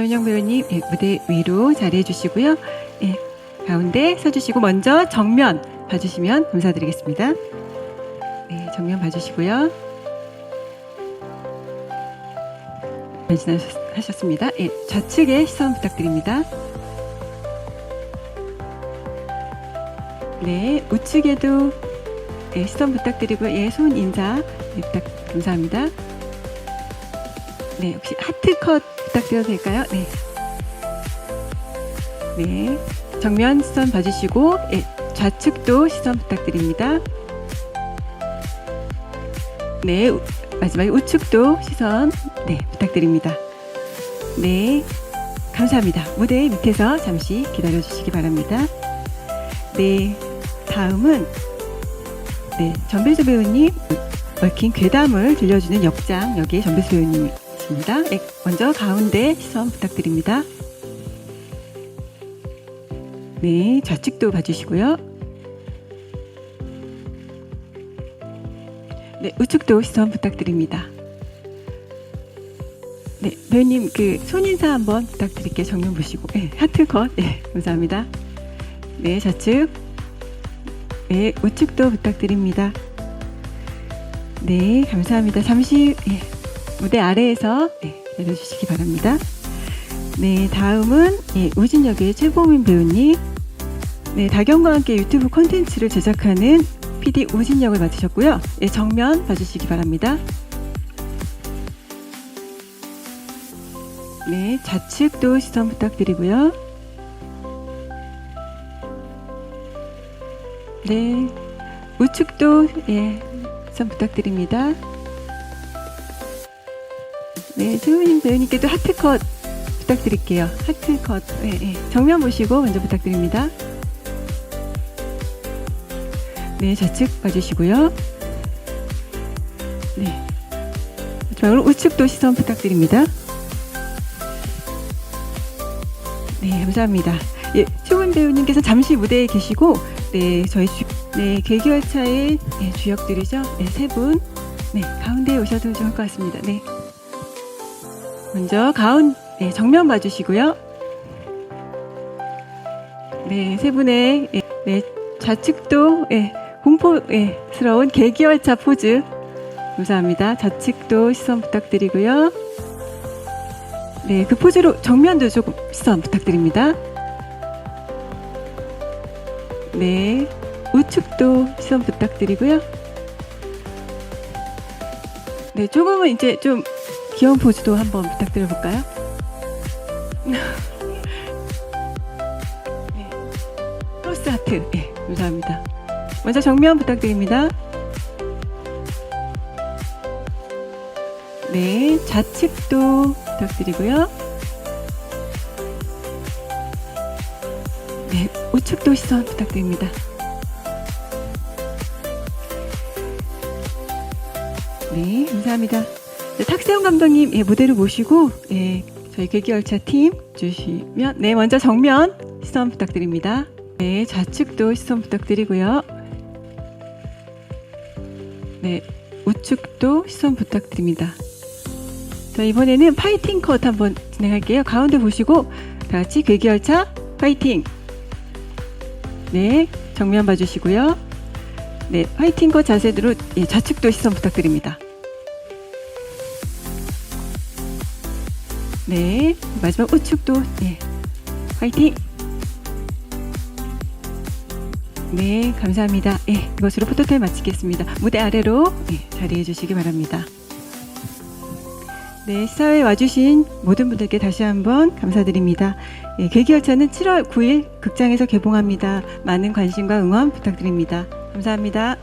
현영 배우님 예, 무대 위로 자리해 주시고요. 예, 가운데 서주시고 먼저 정면 봐주시면 감사드리겠습니다. 네, 정면 봐주시고요. 변신하셨습니다. 예, 좌측에 시선 부탁드립니다. 네, 우측에도 예, 시선 부탁드리고 예, 손 인사 예, 부탁 감사합니다. 네, 혹시 하트 컷 부탁드려도 될까요? 네. 네. 정면 시선 봐주시고, 예, 좌측도 시선 부탁드립니다. 네. 우- 마지막에 우측도 시선, 네, 부탁드립니다. 네. 감사합니다. 무대 밑에서 잠시 기다려 주시기 바랍니다. 네. 다음은, 네, 전배수 배우님, 얽힌 괴담을 들려주는 역장, 여기에 전배수 배우님 이십니다. 네, 먼저 가운데 시선 부탁드립니다. 네, 좌측도 봐주시고요. 네, 우측도 시선 부탁드립니다. 네, 배우님 그 손인사 한번 부탁드릴게요. 정면 보시고, 네, 하트 컷, 네, 감사합니다. 네, 좌측, 네, 우측도 부탁드립니다. 네, 감사합니다. 잠시 예, 무대 아래에서 네, 내려주시기 바랍니다. 네, 다음은 예, 우진역의 최보민 배우님. 네, 다경과 함께 유튜브 콘텐츠를 제작하는 PD 우진역을 맡으셨고요. 예, 정면 봐주시기 바랍니다. 네, 좌측도 시선 부탁드리고요. 네, 우측도 예, 시선 부탁드립니다. 네, 최우님 배우님께도 하트컷 부탁드릴게요. 하트컷. 네, 네. 정면 보시고 먼저 부탁드립니다. 네, 좌측 봐주시고요. 네. 마지막으로 우측도 시선 부탁드립니다. 네, 감사합니다. 예, 최훈 배우님께서 잠시 무대에 계시고, 네, 저희 주, 네, 개기열차의 네, 주역들이죠. 네, 세 분. 네, 가운데에 오셔도 좋을 것 같습니다. 네. 먼저 가운, 네, 정면 봐주시고요. 네, 세 분의, 예, 네, 좌측도, 예, 공포스러운 개기열차 포즈. 감사합니다. 좌측도 시선 부탁드리고요. 네, 그 포즈로 정면도 조금 시선 부탁드립니다. 네, 우측도 시선 부탁드리고요. 네, 조금은 이제 좀 귀여운 포즈도 한번 부탁드려 볼까요? 네. 크로스 하트. 네, 감사합니다. 먼저 정면 부탁드립니다. 네, 좌측도 부탁드리고요. 네, 우측도 시선 부탁드립니다. 네, 감사합니다. 네, 탁세영 감독님 예, 무대로 모시고 예, 저희 개기열차 팀 주시면 네, 먼저 정면 시선 부탁드립니다. 네, 좌측도 시선 부탁드리고요. 네, 우측도 시선 부탁드립니다. 자, 이번에는 파이팅 컷 한번 진행할게요. 가운데 보시고 다 같이 괴기열차 파이팅. 네, 정면 봐주시고요. 네, 파이팅 컷 자세대로 예, 좌측도 시선 부탁드립니다. 네, 마지막 우측도 예, 파이팅. 네, 감사합니다. 예, 이것으로 포토타임 마치겠습니다. 무대 아래로 예, 자리해 주시기 바랍니다. 네, 시사회에 와주신 모든 분들께 다시 한번 감사드립니다. 예, 계기열차는 7월 9일 극장에서 개봉합니다. 많은 관심과 응원 부탁드립니다. 감사합니다.